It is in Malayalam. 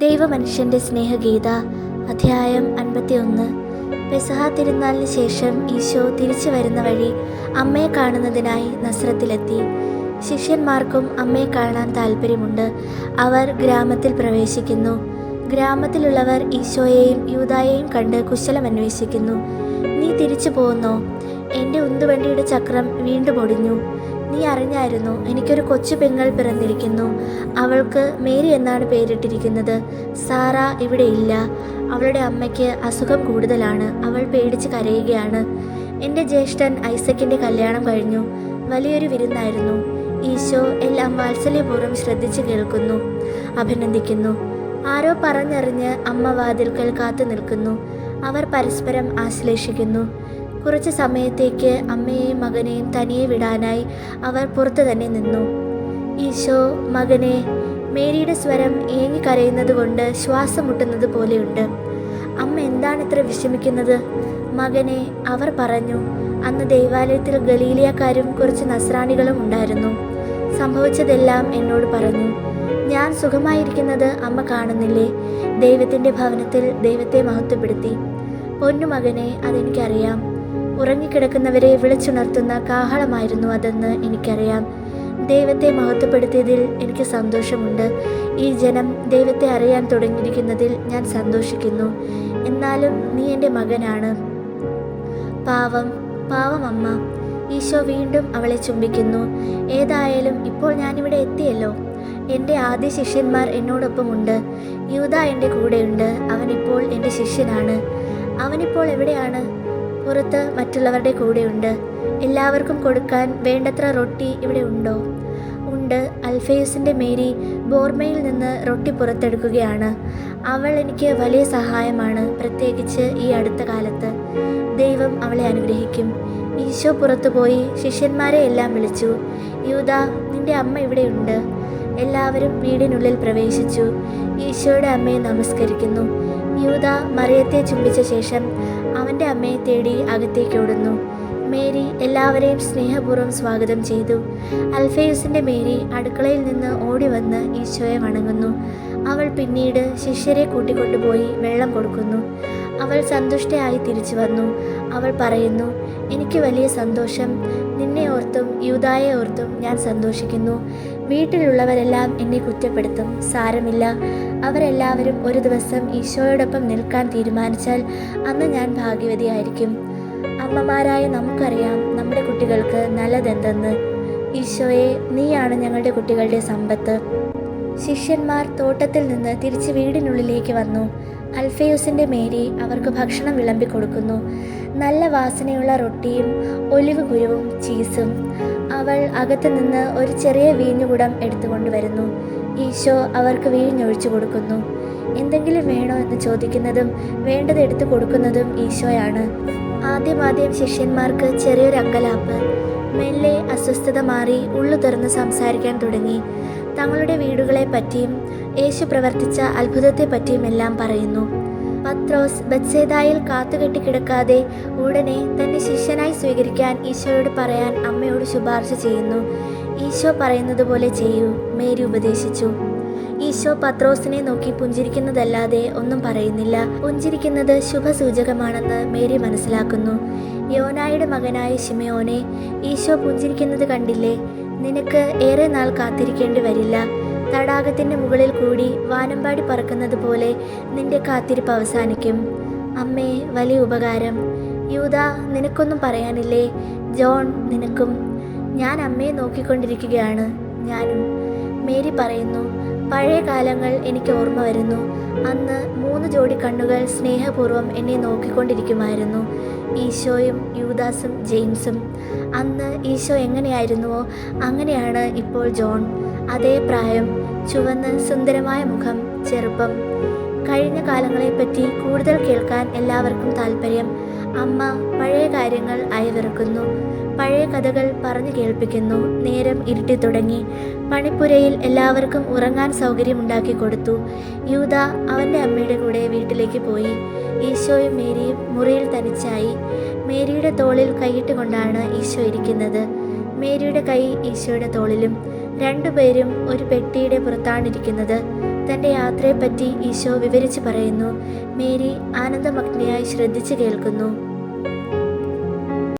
ദൈവമനുഷ്യന്റെ സ്നേഹഗീത അധ്യായം അൻപത്തിയൊന്ന്. പെസഹ തിരുനാളിന് ശേഷം ഈശോ തിരിച്ചു വരുന്ന വഴി അമ്മയെ കാണുന്നതിനായി നസ്രത്തിലെത്തി. ശിഷ്യന്മാർക്കും അമ്മയെ കാണാൻ താല്പര്യമുണ്ട് അവർ ഗ്രാമത്തിൽ പ്രവേശിക്കുന്നു. ഗ്രാമത്തിലുള്ളവർ ഈശോയെയും യൂതായെയും കണ്ട് കുശലം അന്വേഷിക്കുന്നു നീ തിരിച്ചു പോകുന്നോ എന്റെ ഉന്തുവണ്ടിയുടെ ചക്രം വീണ്ടും ഒടിഞ്ഞു. നീ അറിഞ്ഞായിരുന്നു എനിക്കൊരു കൊച്ചു പെങ്ങൾ പിറന്നിരിക്കുന്നു. അവൾക്ക് മേരി എന്നാണ് പേരിട്ടിരിക്കുന്നത്. സാറ ഇവിടെ ഇല്ല. അവളുടെ അമ്മയ്ക്ക് അസുഖം കൂടുതലാണ്. അവൾ പേടിച്ച് കരയുകയാണ്. എന്റെ ജ്യേഷ്ഠൻ ഐസക്കിന്റെ കല്യാണം കഴിഞ്ഞു. വലിയൊരു വിരുന്നായിരുന്നു. ഈശോ എല്ലാം വാത്സല്യപൂർവം ശ്രദ്ധിച്ചു കേൾക്കുന്നു അഭിനന്ദിക്കുന്നു. ആരോ പറഞ്ഞറിഞ്ഞ് അമ്മ വാതിൽക്കൽ കാത്തു നിൽക്കുന്നു അവർ പരസ്പരം ആശ്ലേഷിക്കുന്നു. കുറച്ച് സമയത്തേക്ക് അമ്മയെയും മകനെയും തനിയെ വിടാനായി അവർ പുറത്തു തന്നെ നിന്നു. ഈശോ മകനെ മേരിയുടെ സ്വരം ഏങ്ങി കരയുന്നത് കൊണ്ട് ശ്വാസം മുട്ടുന്നത് പോലെയുണ്ട്. അമ്മ എന്താണ് ഇത്ര വിഷമിക്കുന്നത്? മകനെ അവർ പറഞ്ഞു അന്ന് ദൈവാലയത്തിൽ ഗലീലിയക്കാരും കുറച്ച് നസ്രാണികളും ഉണ്ടായിരുന്നു. സംഭവിച്ചതെല്ലാം എന്നോട് പറഞ്ഞു. ഞാൻ സുഖമായിരിക്കുന്നത് അമ്മ കാണുന്നില്ലേ? ദൈവത്തിന്റെ ഭവനത്തിൽ ദൈവത്തെ മഹത്വപ്പെടുത്തി. പൊന്നുമകനെ അതെനിക്കറിയാം. ഉറങ്ങിക്കിടക്കുന്നവരെ വിളിച്ചുണർത്തുന്ന കാഹളമായിരുന്നു അതെന്ന് എനിക്കറിയാം. ദൈവത്തെ മഹത്വപ്പെടുത്തിയതിൽ എനിക്ക് സന്തോഷമുണ്ട്. ഈ ജനം ദൈവത്തെ അറിയാൻ തുടങ്ങിയിരിക്കുന്നതിൽ ഞാൻ സന്തോഷിക്കുന്നു. എന്നാലും നീ എന്റെ മകനാണ്. പാവം പാവം അമ്മ ഈശോ വീണ്ടും അവളെ ചുംബിക്കുന്നു. ഏതായാലും ഇപ്പോൾ ഞാനിവിടെ എത്തിയല്ലോ. എന്റെ ആദ്യ ശിഷ്യന്മാർ എന്നോടൊപ്പമുണ്ട്. യൂത എന്റെ കൂടെയുണ്ട്. അവനിപ്പോൾ എന്റെ ശിഷ്യനാണ്. അവനിപ്പോൾ എവിടെയാണ്? പുറത്ത് മറ്റുള്ളവരുടെ കൂടെയുണ്ട്. എല്ലാവർക്കും കൊടുക്കാൻ വേണ്ടത്ര റൊട്ടി ഇവിടെ ഉണ്ടോ? ഉണ്ട്. അൽഫേയുസിന്റെ മേരി ബോർമയിൽ നിന്ന് റൊട്ടി പുറത്തെടുക്കുകയാണ്. അവൾ എനിക്ക് വലിയ സഹായമാണ് പ്രത്യേകിച്ച് ഈ അടുത്ത കാലത്ത്. ദൈവം അവളെ അനുഗ്രഹിക്കും. ഈശോ പുറത്തുപോയി ശിഷ്യന്മാരെ എല്ലാം വിളിച്ചു. യൂത നിന്റെ അമ്മ ഇവിടെയുണ്ട് എല്ലാവരും വീടിനുള്ളിൽ പ്രവേശിച്ചു. ഈശോയുടെ അമ്മയെ നമസ്കരിക്കുന്നു. യൂത മറിയത്തെ ചുംബിച്ച ശേഷം അവന്റെ അമ്മയെ തേടി അകത്തേക്ക് ഓടുന്നു. മേരി എല്ലാവരെയും സ്നേഹപൂർവം സ്വാഗതം ചെയ്തു. അൽഫേയുസിന്റെ മേരി അടുക്കളയിൽ നിന്ന് ഓടി വന്ന് ഈശോയെ വണങ്ങുന്നു. അവൾ പിന്നീട് ശിഷ്യരെ കൂട്ടിക്കൊണ്ടുപോയി വെള്ളം കൊടുക്കുന്നു. അവൾ സന്തുഷ്ടയായി തിരിച്ചു വന്നു. അവൾ പറയുന്നു എനിക്ക് വലിയ സന്തോഷം. നിന്നെ ഓർത്തും യൂതായെ ഓർത്തും ഞാൻ സന്തോഷിക്കുന്നു. വീട്ടിലുള്ളവരെല്ലാം എന്നെ കുറ്റപ്പെടുത്തും. സാരമില്ല. അവരെല്ലാവരും ഒരു ദിവസം ഈശോയോടൊപ്പം നിൽക്കാൻ തീരുമാനിച്ചാൽ അന്ന് ഞാൻ ഭാഗ്യവതിയായിരിക്കും. അമ്മമാരായ നമുക്കറിയാം നമ്മുടെ കുട്ടികൾക്ക് നല്ലതെന്തെന്ന്. ഈശോയെ നീയാണ് ഞങ്ങളുടെ കുട്ടികളുടെ സമ്പത്ത്. ശിഷ്യന്മാർ തോട്ടത്തിൽ നിന്ന് തിരിച്ച് വീടിനുള്ളിലേക്ക് വന്നു. അൽഫയൂസിന്റെ മേരി അവർക്ക് ഭക്ഷണം വിളമ്പി കൊടുക്കുന്നു നല്ല വാസനയുള്ള റൊട്ടിയും ഒലിവ് കുരുവും ചീസും. അവൾ അകത്തു നിന്ന് ഒരു ചെറിയ വീഞ്ഞുകുടം എടുത്തുകൊണ്ട് വരുന്നു ഈശോ അവർക്ക് വീഞ്ഞൊഴിച്ചു കൊടുക്കുന്നു. എന്തെങ്കിലും വേണോ എന്ന് ചോദിക്കുന്നതും വേണ്ടത് എടുത്തു കൊടുക്കുന്നതും ഈശോയാണ്. ആദ്യമാദ്യം ശിഷ്യന്മാർക്ക് ചെറിയൊരു അങ്കലാപ്പ്. മെല്ലെ അസ്വസ്ഥത മാറി ഉള്ളു തുറന്ന് സംസാരിക്കാൻ തുടങ്ങി. തങ്ങളുടെ വീടുകളെ പറ്റിയും യേശു പ്രവർത്തിച്ച അത്ഭുതത്തെ പറ്റിയും എല്ലാം പറയുന്നു. പത്രോസ് ബത്സേതായിൽ കാത്തുകെട്ടി കിടക്കാതെ ഉടനെ തന്നെ ശിഷ്യനായി സ്വീകരിക്കാൻ ഈശോയോട് പറയാൻ അമ്മയോട് ശുപാർശ ചെയ്യുന്നു. ഈശോ പറയുന്നത് പോലെ ചെയ്യൂ മേരി ഉപദേശിച്ചു. ഈശോ പത്രോസിനെ നോക്കി പുഞ്ചിരിക്കുന്നതല്ലാതെ ഒന്നും പറയുന്നില്ല. പുഞ്ചിരിക്കുന്നത് ശുഭസൂചകമാണെന്ന് മേരി മനസ്സിലാക്കുന്നു. യോനായുടെ മകനായ ശിമയോനെ ഈശോ പുഞ്ചിരിക്കുന്നത് കണ്ടില്ലേ? നിനക്ക് ഏറെ നാൾ കാത്തിരിക്കേണ്ടി വരില്ല. തടാകത്തിന്റെ മുകളിൽ കൂടി വാനമ്പാടി പറക്കുന്നത് പോലെ നിന്റെ കാത്തിരിപ്പ് അവസാനിക്കും. അമ്മേ വലിയ ഉപകാരം. യൂത നിനക്കൊന്നും പറയാനില്ലേ? ജോൺ നിനക്കും. ഞാൻ അമ്മയെ നോക്കിക്കൊണ്ടിരിക്കുകയാണ്. ഞാനും. മേരി പറയുന്നു പഴയ കാലങ്ങൾ എനിക്ക് ഓർമ്മ വരുന്നു. അന്ന് മൂന്ന് ജോഡി കണ്ണുകൾ സ്നേഹപൂർവം എന്നെ നോക്കിക്കൊണ്ടിരിക്കുമായിരുന്നു. ഈശോയും യൂദാസും ജെയിംസും. അന്ന് ഈശോ എങ്ങനെയായിരുന്നുവോ അങ്ങനെയാണ് ഇപ്പോൾ ജോൺ. അതേ പ്രായം ചുവന്ന് സുന്ദരമായ മുഖം ചെറുപ്പം. കഴിഞ്ഞ കാലങ്ങളെപ്പറ്റി കൂടുതൽ കേൾക്കാൻ എല്ലാവർക്കും താല്പര്യം അമ്മ പഴയ കാര്യങ്ങൾ അയവിറക്കുന്നു പഴയ കഥകൾ പറഞ്ഞു കേൾപ്പിക്കുന്നു. നേരം ഇരുട്ടി തുടങ്ങി. പണിപ്പുരയിൽ എല്ലാവർക്കും ഉറങ്ങാൻ സൗകര്യമുണ്ടാക്കി കൊടുത്തു. യൂത അവന്റെ അമ്മയുടെ കൂടെ വീട്ടിലേക്ക് പോയി. ഈശോയും മേരിയും മുറിയിൽ തനിച്ചായി. മേരിയുടെ തോളിൽ കൈയിട്ട് കൊണ്ടാണ് ഈശോ ഇരിക്കുന്നത്. മേരിയുടെ കൈ ഈശോയുടെ തോളിലും. രണ്ടുപേരും ഒരു പെട്ടിയുടെ പുറത്താണിരിക്കുന്നത്. തന്റെ യാത്രയെപ്പറ്റി ഈശോ വിവരിച്ചു പറയുന്നു. മേരി ആനന്ദമഗ്നിയായി ശ്രദ്ധിച്ചു കേൾക്കുന്നു.